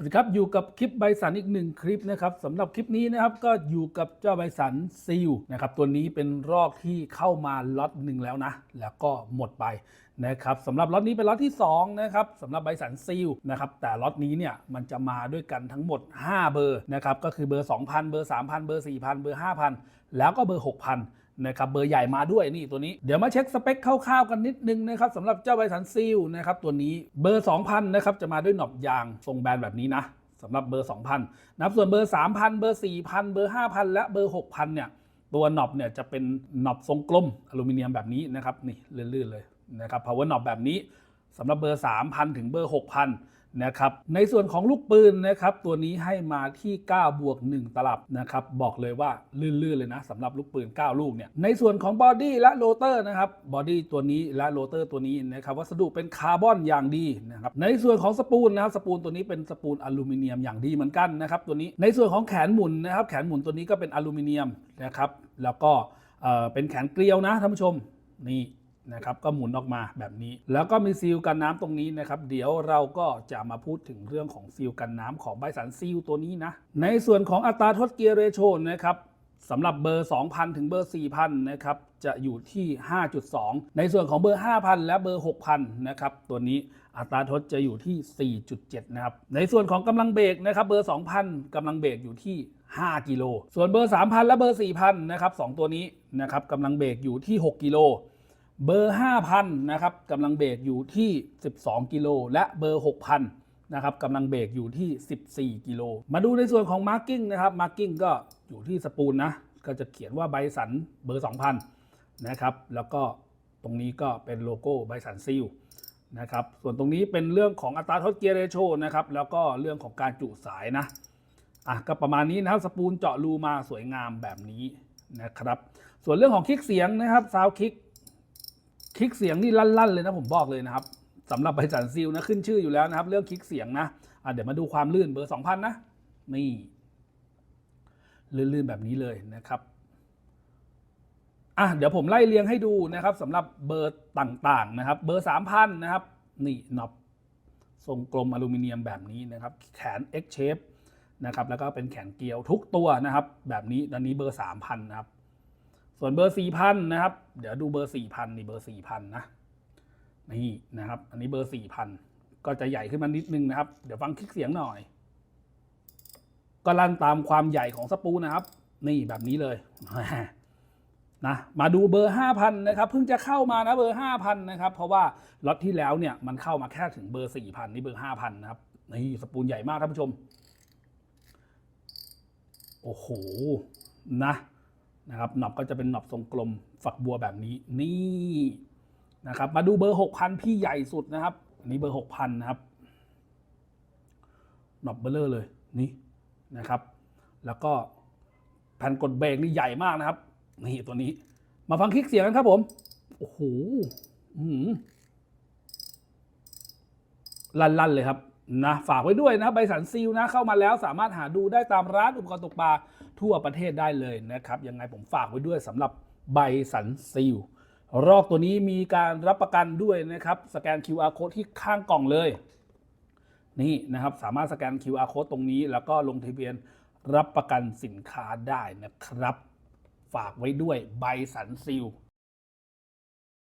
วัสดีครับ อยู่กับคลิปใบสันอีกหนึ่งคลิปนะครับสำหรับคลิปนี้นะครับก็อยู่กับเจ้าใบสันซีลนะครับตัวนี้เป็นรอกที่เข้ามาล็อตหนึ่งแล้วนะ แล้วก็หมดไปนะครับสำหรับล็อตนี้เป็นล็อตที่2นะครับสำหรับใบสันซีลนะครับแต่ล็อตนี้เนี่ยมันจะมาด้วยกันทั้งหมด 5 เบอร์นะครับก็คือเบอร์ 2,000 เบอร์ 3,000 เบอร์ 4,000 เบอร์ 5,000 แล้วก็เบอร์ 6,000 นะครับเบอร์ใหญ่มาด้วยนี่ตัวนี้เดี๋ยวมาเช็คสเปคคร่าวๆกันนิดนึงนะครับสำหรับเจ้าไบสันซิลนะครับตัวนี้เบอร์ 2,000นะครับจะมาด้วยหนอบยางทรงแบนแบบนี้นะสำหรับเบอร์ 2,000นะครับส่วนเบอร์ 3,000 เบอร์ 4,000 เบอร์ 5,000 และเบอร์ 6,000 เนี่ยตัวหนอบเนี่ยจะเป็นหนอบทรงกลมอลูมิเนียมแบบนี้นะครับนี่ลื่นๆเลยนะครับ power knob แบบนี้สำหรับเบอร์ 3,000 ถึงเบอร์ 6,000 นะครับในส่วนของลูกปืนนะครับตัวนี้ให้มาที่ 9 บวก 1 ตลับนะครับบอกเลยว่าลื่นๆเลยนะสำหรับลูกปืน 9 ลูกเนี่ยในส่วนของบอดี้และโรเตอร์นะครับบอดี้ตัวนี้และโรเตอร์ตัวนี้นะครับวัสดุเป็นคาร์บอนอย่างดีนะครับในส่วนของสปูลนะครับสปูลตัวนี้เป็นสปูลอลูมิเนียมอย่างดีเหมือนกันนะครับตัวนี้ในส่วนของแขนหมุนนะครับแขนหมุนตัวนี้ก็เป็นอลูมิเนียมนะครับแล้วก็เอ่อเป็นแขนเกลียวนะท่านผู้ชมนี่ นะครับก็หมุนออกมาแบบนี้ แล้วก็มีซีลกันน้ำตรงนี้นะครับเดี๋ยวเราก็จะมาพูดถึงเรื่องของซีลกันน้ำของไบสันซีลตัวนี้นะในส่วนของอัตราทดเกียร์เรโชนะครับสำหรับเบอร์ 2,000 ถึงเบอร์ 4,000 นะครับ จะอยู่ที่ 5.2 ในส่วนของเบอร์ 5,000 และเบอร์ 6,000 นะครับ ตัวนี้อัตราทดจะอยู่ที่ 4.7 นะครับ ในส่วนของกำลังเบรกนะครับ เบอร์ 2,000 กำลังเบรกอยู่ที่ 5 กิโล ส่วนเบอร์ 3,000 และเบอร์ 4,000 นะครับสองตัวนี้นะครับกำลังเบรกอยู่ที่ 6 กิโล เบอร์ 5,000 นะครับกำลังเบรกอยู่ที่ 12 กิโล และเบอร์ 6,000 นะครับกำลังเบรกอยู่ที่ 14 กิโล มาดูในส่วนของมาร์กิ้งนะครับมาร์กิ้งก็อยู่ที่สปูลนะ ก็จะเขียนว่าไบสันเบอร์ 2,000 นะครับ แล้วก็ตรงนี้ก็เป็นโลโก้ไบสันซิลนะครับ ส่วนตรงนี้เป็นเรื่องของอัตราทดเกียร์เรโชนะครับ แล้วก็เรื่องของการจุสายนะ อะก็ประมาณนี้นะครับสปูลเจาะรูมาสวยงามแบบนี้นะครับ ส่วนเรื่องของคลิกเสียงนะครับซาวคลิก คลิกเสียงนี่ลั่นๆเลยนะผมบอกเลยนะครับสำหรับไบสันซิลนะขึ้นชื่ออยู่แล้วนะครับ เรื่องคลิกเสียงนะะเดี๋ยวมาดูความลื่นเบอร์ 2,000 นะ นี่ลื่นๆแบบนี้เลยนะครับอะเดี๋ยวผมไล่เรียงให้ดูนะครับสำหรับเบอร์ต่างๆนะครับ เบอร์ 3,000 นะครับ นี่น็อปทรงกลมอลูมิเนียมแบบนี้นะครับ แขน X shape นะครับแล้วก็เป็นแขนเกลียวทุกตัวนะครับ แบบนี้อันนี้เบอร์ 3,000 นะครับ ส่วนเบอร์4,000นนะครับ เดี๋ยวดูเบอร์4,000นี่เบอร์4,000นนะนี่นะครับ อันนี้เบอร์4,000ก็จะใหญ่ขึ้นมานิดนึงนะครับ เดี๋ยวฟังคลิกเสียงหน่อย ก็ลั่นตามความใหญ่ของสปูนะครับ นี่แบบนี้เลยนะมาดูเบอร์5,000นนะครับเพิ่งจะเข้ามานะเบอร์5,000นนะครับเพราะว่าล็อตที่แล้วเนี่ยมันเข้ามาแค่ถึงเบอร์4,000นี่เบอร์5,000นะครับนี่สปูนใหญ่มากท่านผู้ชม โอ้โหนะ นะครับหนอบก็จะเป็นหนอบทรงกลมฝักบัวแบบนี้นี่นะครับ มาดูเบอร์ 6,000 พี่ใหญ่สุดนะครับอันนี้เบอร์ 6,000 นะครับหนอบเบลเลอร์เลยนี่นะครับ แล้วก็แผ่นกดเบรกนี่ใหญ่มากนะครับ นี่ตัวนี้ มาฟังคลิกเสียงกันครับผม โอ้โหลั่นๆเลยครับ นะฝากไว้ด้วยนะใบสันซีลนะเข้ามาแล้วสามารถหาดูได้ตามร้านอุปกรณ์ตกปลาทั่วประเทศได้เลยนะครับยังไงผมฝากไว้ด้วยสำหรับใบสันซีลรอกตัวนี้มีการรับประกันด้วยนะครับ สแกน QR code ที่ข้างกล่องเลย นี่นะครับสามารถสแกน QR code ตรงนี้ แล้วก็ลงทะเบียนรับประกันสินค้าได้นะครับ ฝากไว้ด้วยใบสันซิล